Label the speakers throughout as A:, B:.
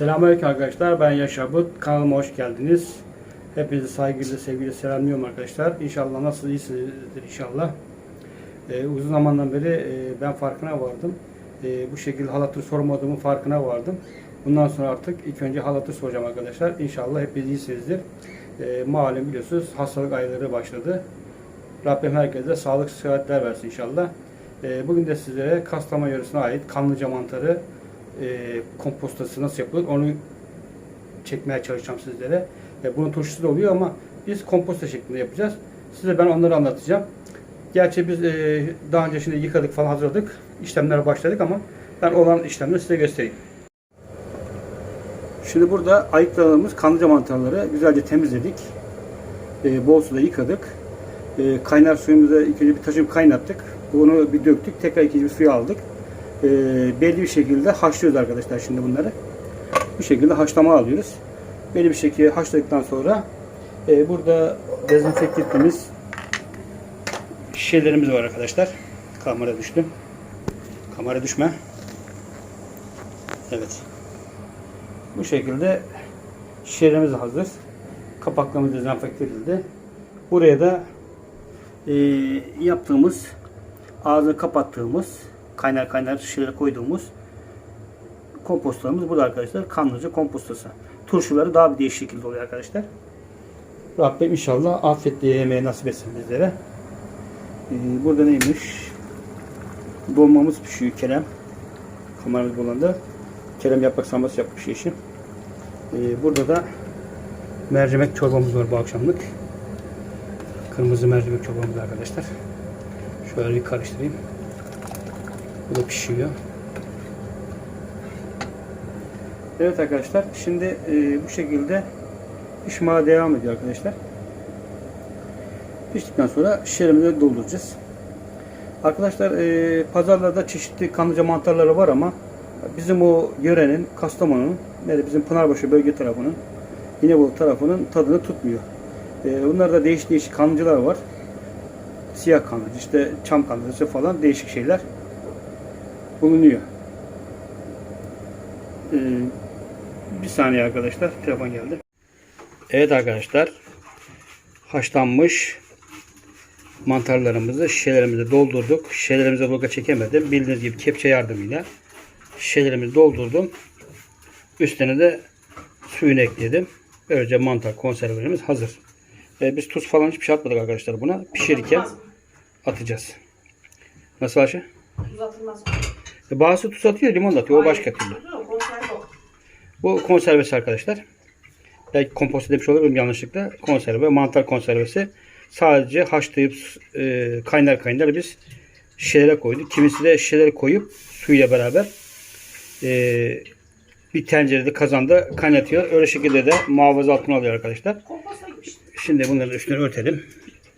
A: Selamünaleyküm arkadaşlar. Ben Yaşar But. Kanalıma hoş geldiniz. Hepinizi saygıyla, sevgiyle selamlıyorum arkadaşlar. İnşallah nasıl iyisinizdir inşallah. Ee, uzun zamandan beri e, ben farkına vardım. E, bu şekilde halatır sormadığımın farkına vardım. Bundan sonra artık ilk önce halatır soracağım arkadaşlar. İnşallah hepiniz iyisinizdir. E, malum biliyorsunuz hastalık ayları başladı. Rabbim herkese sağlık sıhhatler versin inşallah. E, bugün de sizlere Kastamonu yöresine ait kanlıca mantarı e, kompostası nasıl yapılır onu çekmeye çalışacağım sizlere. E, bunun turşusu da oluyor ama biz komposta şeklinde yapacağız. Size ben onları anlatacağım. Gerçi biz e, daha önce şimdi yıkadık falan hazırladık. İşlemlere başladık ama ben olan işlemleri size göstereyim. Şimdi burada ayıkladığımız kanlıca mantarları güzelce temizledik. E, bol suda yıkadık. E, kaynar suyumuzu ilk önce bir taşım kaynattık. Bunu bir döktük. Tekrar ikinci bir suya aldık. E, belli bir şekilde haşlıyoruz arkadaşlar şimdi bunları. Bu şekilde haşlama alıyoruz. Belli bir şekilde haşladıktan sonra e, burada dezenfekte ettiğimiz şişelerimiz var arkadaşlar. Kamera düştü. Kamera düşme. Evet. Bu şekilde şişelerimiz hazır. Kapaklarımız dezenfekte edildi. Buraya da e, yaptığımız ağzını kapattığımız kaynar kaynar şişelere koyduğumuz kompostlarımız burada arkadaşlar. Kanlıca kompostası. Turşuları daha bir değişik şekilde oluyor arkadaşlar. Rabbim inşallah afiyetle yemeği nasip etsin bizlere. Ee, burada neymiş? Dolmamız pişiyor Kerem. Kameramız bulanda. Kerem yaprak sarması yapmış yeşim. Ee, burada da mercimek çorbamız var bu akşamlık. Kırmızı mercimek çorbamız arkadaşlar. Şöyle bir karıştırayım. Bu da pişiyor. Evet arkadaşlar şimdi e, bu şekilde pişmeye devam ediyor arkadaşlar. Piştikten sonra şişelerimizi dolduracağız. Arkadaşlar e, pazarlarda çeşitli kanlıca mantarları var ama bizim o yörenin Kastamonu'nun de bizim Pınarbaşı bölge tarafının İnebolu tarafının tadını tutmuyor. E, bunlarda değişik değişik kanlıcılar var. Siyah kanlıcı, işte çam kanlıcısı falan değişik şeyler bulunuyor. Ee, bir saniye arkadaşlar. Telefon geldi. Evet arkadaşlar. Haşlanmış mantarlarımızı şişelerimize doldurduk. Şişelerimize bloka çekemedim. Bildiğiniz gibi kepçe yardımıyla şişelerimizi doldurdum. Üstüne de suyunu ekledim. Böylece mantar konservelerimiz hazır. Ee, biz tuz falan hiçbir şey atmadık arkadaşlar buna. Pişirirken atacağız. Nasıl Ayşe?
B: Uzatılmaz.
A: E, Bazısı tuz atıyor, limon da atıyor. O başka türlü. Bu konservesi arkadaşlar. Belki kompost demiş olabilirim yanlışlıkla. Konserve, mantar konservesi. Sadece haşlayıp e, kaynar kaynar biz şişelere koyduk. Kimisi de şişelere koyup suyla beraber e, bir tencerede kazanda kaynatıyor. Öyle şekilde de muhafaza altına alıyor arkadaşlar. Şimdi bunları üstüne örtelim.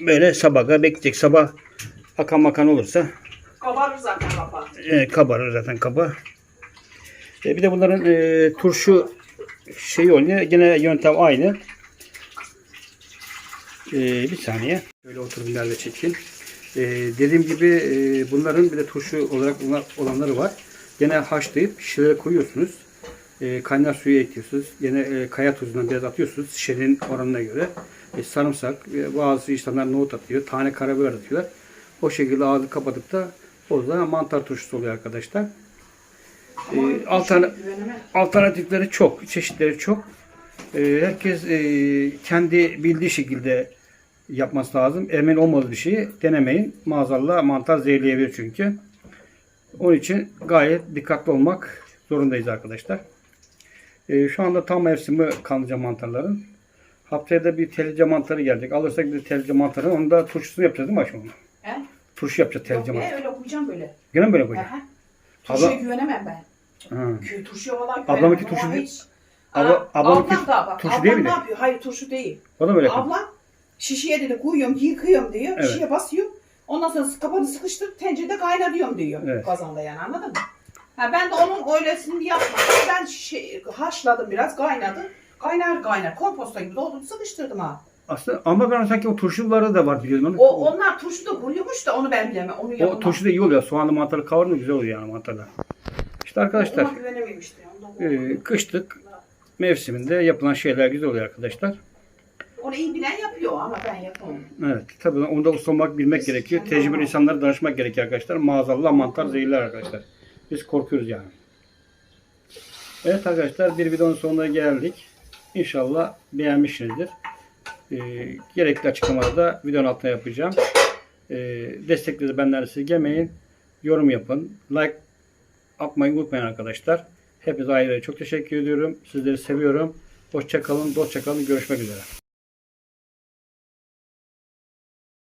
A: Böyle sabaha bekleyecek. Sabah akan makan olursa
B: Kabarır zaten.
A: E, kabarır zaten kaba. E, bir de bunların e, turşu şeyi oluyor. Gene yöntem aynı. E, bir saniye. Şöyle oturun nerede çekeyim. E, dediğim gibi e, bunların bir de turşu olarak olanları var. Gene haşlayıp şişelere koyuyorsunuz. E, kaynar suyu ekliyorsunuz. Yine e, kaya tuzundan biraz atıyorsunuz. Şişenin oranına göre. E, sarımsak, e, bazı işlemler nohut atıyor. Tane karabiber atıyorlar. O şekilde ağzı kapatıp da o zaman mantar turşusu oluyor arkadaşlar. E, altern- alternatifleri çok, çeşitleri çok. E, herkes e, kendi bildiği şekilde yapması lazım. Emin olmadığı bir şeyi denemeyin. Maazallah mantar zehirleyebilir çünkü. Onun için gayet dikkatli olmak zorundayız arkadaşlar. E, şu anda tam mevsimi kanlıca mantarların. Haftaya da bir tellice mantarı gelecek. Alırsak bir tellice mantarı. Onu da turşusunu yapacağız değil mi Ayşe?
B: He?
A: Turşu yapacağız
B: Yok
A: tellice
B: be, öyle koyacağım böyle.
A: Gene mi böyle koyacağız?
B: Aha. Turşuya
A: Abla-
B: güvenemem ben.
A: Ha.
B: Kö- Turşuya vallahi güvenemem.
A: Ablamınki turşu değil-
B: hiç-
A: Abla-
B: Aa,
A: ablamınki
B: ablam da bak.
A: turşu
B: ablam
A: değil mi?
B: ne yapıyor? Hayır turşu değil.
A: O da böyle yapıyor.
B: Ablam şişeye dedi koyuyorum yıkıyorum diyor.
A: Evet.
B: Şişeye basıyor. Ondan sonra kapağını sıkıştırıp tencerede kaynatıyorum diyor.
A: Evet.
B: Kazanda yani anladın mı? Ha, ben de onun öylesini yapmadım. Ben şey, haşladım biraz kaynadı. Kaynar kaynar komposta gibi doldurdum sıkıştırdım ha.
A: Aslında ama ben sanki o turşuları da var biliyorum.
B: O onlar turşu da kuruyormuş da onu ben bilemem. Onu
A: o
B: yapamam.
A: turşu da iyi oluyor. Soğanlı mantarı kavurunca güzel oluyor yani mantarlar. İşte arkadaşlar
B: Ona güvenemiyorum işte. Ondan
A: e, kışlık mevsiminde yapılan şeyler güzel oluyor arkadaşlar.
B: Onu iyi bilen yapıyor ama ben yapamam.
A: Evet. Tabii onda usta olmak bilmek gerekiyor. Tecrübeli insanlara danışmak gerekiyor arkadaşlar. Maazallah mantar zehirler arkadaşlar. Biz korkuyoruz yani. Evet arkadaşlar bir videonun sonuna geldik. İnşallah beğenmişsinizdir. Ee, gerekli açıklamaları da videonun altına yapacağım. Ee, destekleri benden esirgemeyin. Yorum yapın. Like atmayı unutmayın arkadaşlar. Hepinize ayrıca çok teşekkür ediyorum. Sizleri seviyorum. Hoşçakalın, dostça kalın. Görüşmek üzere.